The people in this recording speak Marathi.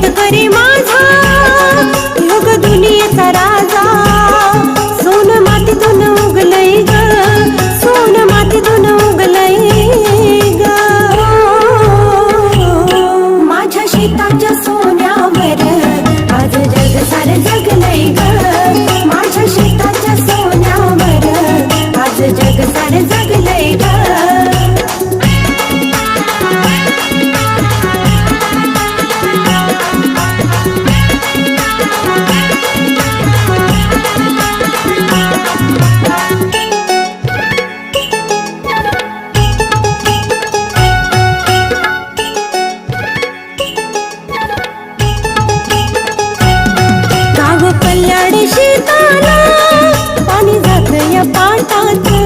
अमित करी माझा योग दुनियेचा राजा. सोन मातीतून उगलय ग सोन मातीतून उगलय ग. माझ्या शेताच्या सोन्यावर आज जग सार जगलय ग. माझ्या शेताच्या सोन्यावर आज जग जगलय ग. பழைய பாட்டாக்கு